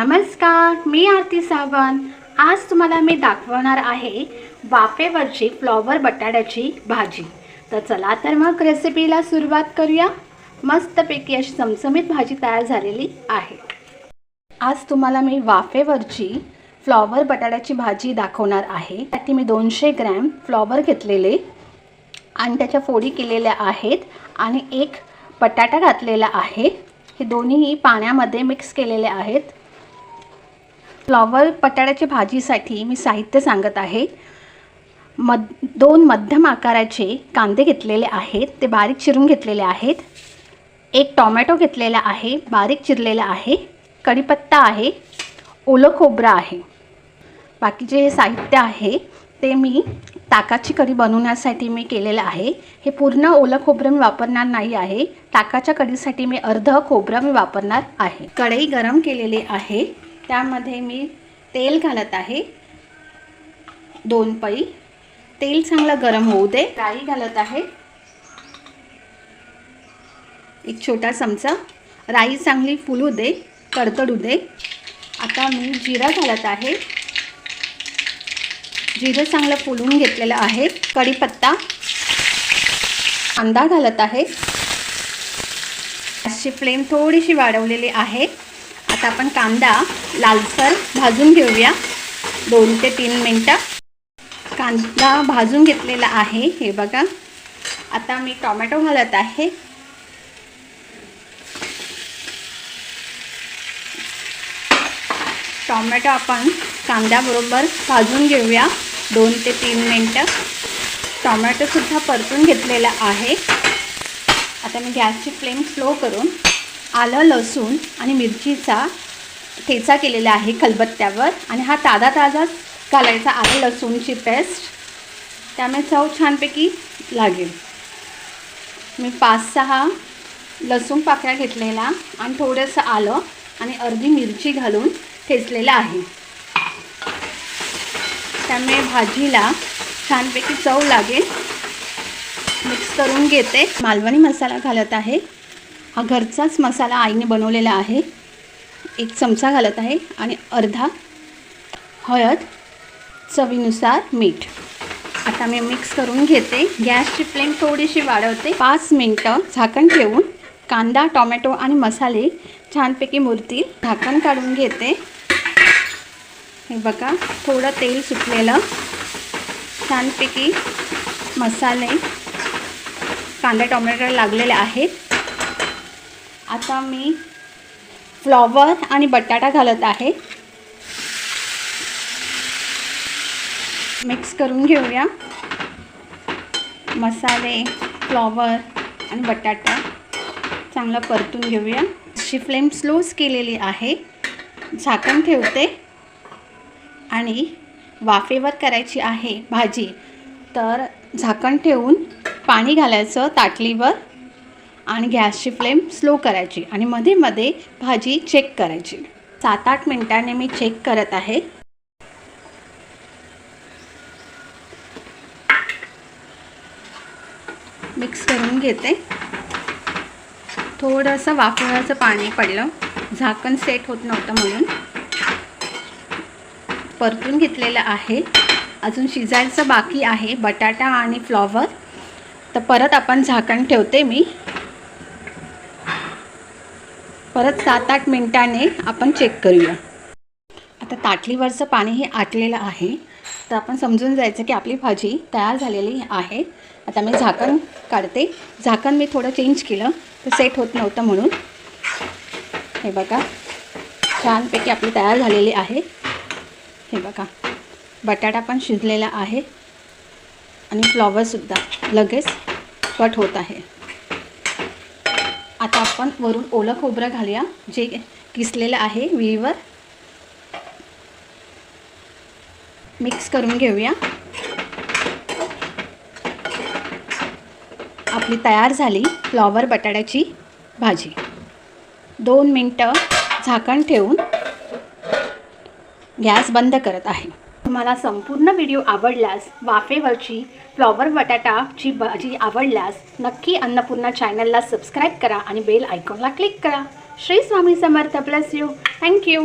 नमस्कार मी आरती सावंत. आज तुम्हाला मी दाखवणार आहे वाफेवरची फ्लॉवर बटाट्याची भाजी. तर चला तर मग रेसिपीला सुरुवात करूया. मस्तपैकी अशी चमचमीत भाजी तयार झालेली आहे. आज तुम्हाला मी वाफेवरची फ्लॉवर बटाट्याची भाजी दाखवणार आहे. त्यासाठी मी दोनशे ग्रॅम फ्लॉवर घेतलेले आणि त्याच्या फोडी केलेल्या आहेत आणि एक बटाटा घातलेला आहे. हे दोन्हीही पाण्यामध्ये मिक्स केलेले आहेत. फ्लॉवर बटाट्याच्या भाजीसाठी मी साहित्य सांगत आहे. मध दोन मध्यम आकाराचे कांदे घेतलेले आहेत. ते बारीक चिरून घेतलेले आहेत. एक टॉमॅटो घेतलेला आहे. बारीक चिरलेला आहे. कढीपत्ता आहे. ओलं खोबरं आहे. बाकीचे हे साहित्य आहे ते मी ताकाची कढी बनवण्यासाठी मी केलेलं आहे. हे पूर्ण ओलं खोबरं मी वापरणार नाही आहे. ताकाच्या कढीसाठी मी अर्ध खोबरं मी वापरणार आहे. कढई गरम केलेली आहे. त्यामध्ये मी तेल घालत आहे. दोन पई तेल चांगलं गरम होऊ दे. राई घालत आहे. एक छोटा चमचा. राई चांगली फुलू दे कडकडू दे. आता मी जिरं घालत आहे. जिरं चांगलं फुलून घेतलेलं आहे. कढीपत्ता. कांदा घालत आहे. गॅसची फ्लेम थोडीशी वाढवलेली आहे. आता आपण कांदा लालसर भाजून घेऊया. दोन ते तीन मिनटं. कांदा भाजून घेतलेला आहे. हे बघा. आता मी टॉमॅटो घालत आहे. टॉमॅटो आपण कांद्याबरोबर भाजून घेऊया. दोन ते तीन मिनटं. टॉमॅटोसुद्धा परतून घेतलेला आहे. आता मी गॅसची फ्लेम स्लो करून आलं लसूण आणि मिरचीचा ठेचा केलेला आहे खलबत्त्यावर आणि हा ताजा ताजाच घालायचा आलं लसूणची पेस्ट. त्यामुळे चव छानपैकी लागेल. मी पाच सहा लसूण पाकळ्या घेतलेला आणि थोडंसं आलं आणि अर्धी मिरची घालून ठेचलेलं आहे. त्यामुळे भाजीला छानपैकी चव लागेल. मिक्स करून घेते. मालवणी मसाला घालत आहे. हा घरचाच मसाला आईने बनवलेला आहे. एक चमचा घालत आहे आणि अर्धा हळद चवीनुसार मीठ. आता मी मिक्स करून घेते. गॅसची फ्लेम थोडीशी वाढवते. पाच मिनटं झाकण ठेवून कांदा टोमॅटो आणि मसाले छानपैकी मुरतील. झाकण काढून घेते. हे बघा थोडं तेल सुटलेलं. छानपैकी मसाले कांदा टोमॅटो लागलेले आहेत. आता मी फ्लॉवर आणि बटाटा घालत आहे. मिक्स करून घेऊया. मसाले फ्लॉवर आणि बटाटा चांगला परतून घेऊया. अशी फ्लेम स्लोच केलेली आहे. झाकण ठेवते. आणि वाफेवर करायची आहे भाजी. तर झाकण ठेवून पाणी घालायचं ताटलीवर. आणि गॅसची फ्लेम स्लो करायची आणि मध्ये मध्ये भाजी चेक करायची. सात आठ मिनटाने मी चेक करत आहे. मिक्स करून घेते. थोडंसं वाफेवरचं पाणी पडलं. झाकण सेट होत नव्हतं म्हणून. परतून घेतलेलं आहे. अजून शिजायचं बाकी आहे. बटाटा आणि फ्लॉवर. तर परत आपण झाकण ठेवते मी. परत सात आठ मिनटाने आपण चेक करूया. आता ताटलीवरचं पाणी हे आटलेलं आहे. तर आपण समजून जायचं की आपली भाजी तयार झालेली आहे. आता मी झाकण काढते. झाकण मी थोडं चेंज केलं तर सेट होत नव्हतं म्हणून. हे बघा छानपैकी आपली तयार झालेली आहे. हे बघा बटाटा पण शिजलेला आहे. आणि फ्लॉवरसुद्धा लगेच कट होत आहे. आता आपण वरून ओलं खोबरं घालूया जे किसलेलं आहे विळीवर. मिक्स करून घेऊया. आपली तयार झाली फ्लॉवर बटाट्याची भाजी. दोन मिनटं झाकण ठेवून गॅस बंद करत आहे. तुम्हाला संपूर्ण व्हिडिओ आवडल्यास वाफेवरची फ्लॉवर बटाटाची भाजी आवडल्यास नक्की अन्नपूर्णा चॅनलला सबस्क्राईब करा आणि बेल आयकॉनला क्लिक करा. Shri Swami Samarth bless you. Thank you